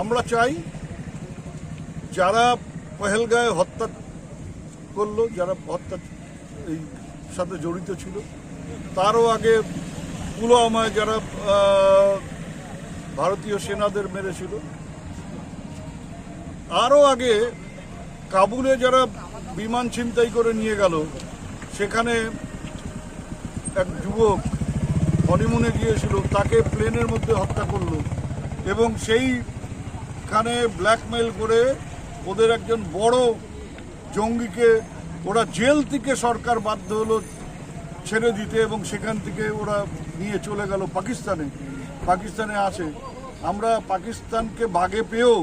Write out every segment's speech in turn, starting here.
আমরা চাই যারা পহেলগাঁয়ে হত্যা করল, যারা হত্যা এই সাথে জড়িত ছিল, তারও আগে পুলওয়ামায় যারা ভারতীয় সেনাদের মেরেছিল, আরও আগে কাবুলে যারা বিমান ছিনতাই করে নিয়ে গেল, সেখানে এক যুবক হনিমুনে গিয়েছিল, তাকে প্লেনের মধ্যে হত্যা করল এবং সেইখানে ব্ল্যাকমেল করে ওদের একজন বড় জঙ্গিকে, ওরা জেল থেকে সরকার বাধ্য হলো ছেড়ে দিতে এবং সেখান থেকে ওরা নিয়ে চলে গেল পাকিস্তানে। পাকিস্তানে আছে। আমরা পাকিস্তানকে বাগে পেয়েও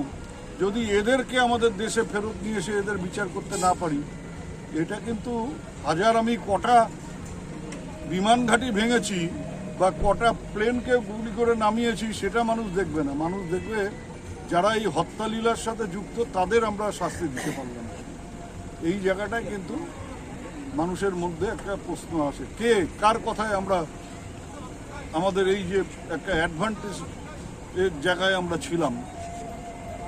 যদি এদেরকে আমাদের দেশে ফেরত নিয়ে এসে এদের বিচার করতে না পারি, এটা কিন্তু হাজার আমি কটা বিমান ঘাঁটি ভেঙেছি বা কটা প্লেনকে গুলি করে নামিয়েছি, সেটা মানুষ দেখবে না। মানুষ দেখবে যারা এই হত্যালীলার সাথে যুক্ত, তাদের আমরা শাস্তি দিতে পারলাম। এই জায়গাটায় কিন্তু মানুষের মধ্যে একটা প্রশ্ন আসে, কে, কার কথায় আমরা, আমাদের এই যে একটা অ্যাডভান্টেজ এর জায়গায় আমরা ছিলাম,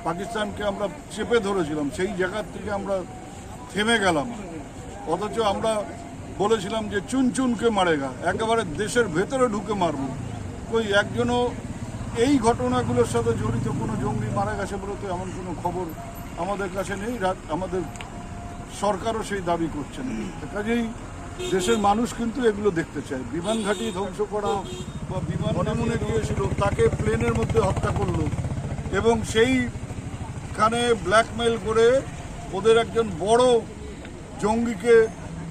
পাকিস্তানকে আমরা চেপে ধরেছিলাম, সেই জায়গার থেকে আমরা থেমে গেলাম অথচ আমরা বলেছিলাম যে চুন চুনকে মারেগা, একেবারে দেশের ভেতরে ঢুকে মারবো ওই একজনও এই ঘটনাগুলোর সাথে জড়িত কোনো জঙ্গি মারা গেছে বলে তো এমন কোনো খবর আমাদের কাছে নেই। আমাদের সরকারও সেই দাবি করছে না। কাজেই দেশের মানুষ কিন্তু এগুলো দেখতে চায়। বিমান ঘাঁটি ধ্বংস করা বা বিমান হনিমুনে গিয়েছিল তাকে প্লেনের মধ্যে হত্যা করল এবং সেইখানে ব্ল্যাকমেল করে ওদের একজন বড় জঙ্গিকে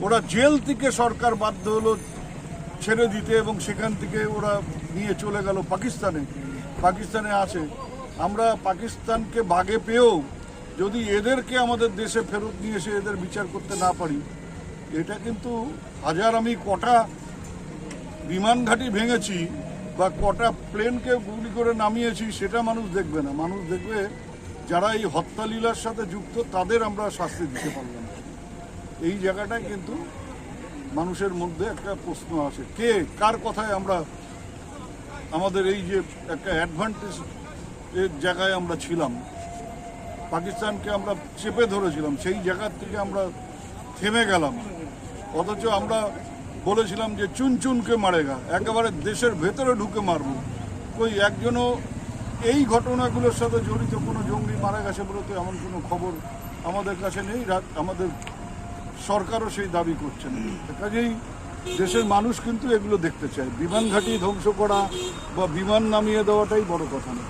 ওরা জেল থেকে সরকার বাধ্য হলো ছেড়ে দিতে এবং সেখান থেকে ওরা নিয়ে চলে গেল পাকিস্তানে। পাকিস্তানে আছে। আমরা পাকিস্তানকে বাগে পেয়েও যদি এদেরকে আমাদের দেশে ফেরত নিয়ে এসে এদের বিচার করতে না পারি, এটা কিন্তু হাজার আমি কটা বিমান ঘাঁটি ভেঙেছি বা কটা প্লেনকে গুলি করে নামিয়েছি, সেটা মানুষ দেখবে না। মানুষ দেখবে যারা এই হত্যালীলার সাথে যুক্ত, তাদের আমরা শাস্তি দিতে পারলাম না। এই জায়গাটায় কিন্তু মানুষের মধ্যে একটা প্রশ্ন আসে। কে? কার কথায় আমরা আমাদের এই যে একটা অ্যাডভান্টেজ এর জায়গায় আমরা ছিলাম, পাকিস্তানকে আমরা চেপে ধরেছিলাম, সেই জায়গার থেকে আমরা থেমে গেলাম। অথচ আমরা বলেছিলাম যে চুন চুনকে মারেগা, একেবারে দেশের ভেতরে ঢুকে মারবো। কই একজনও এই ঘটনাগুলোর সাথে জড়িত কোনো জঙ্গি মারা গেছে বলে তো এমন কোনো খবর আমাদের কাছে নেই আমাদের সরকারও সেই দাবি করছে না। কাজেই দেশের মানুষ কিন্তু এগুলো দেখতে চায়। বিমান ঘাঁটি ধ্বংস করা বা বিমান নামিয়ে দেওয়াটাই বড় কথা না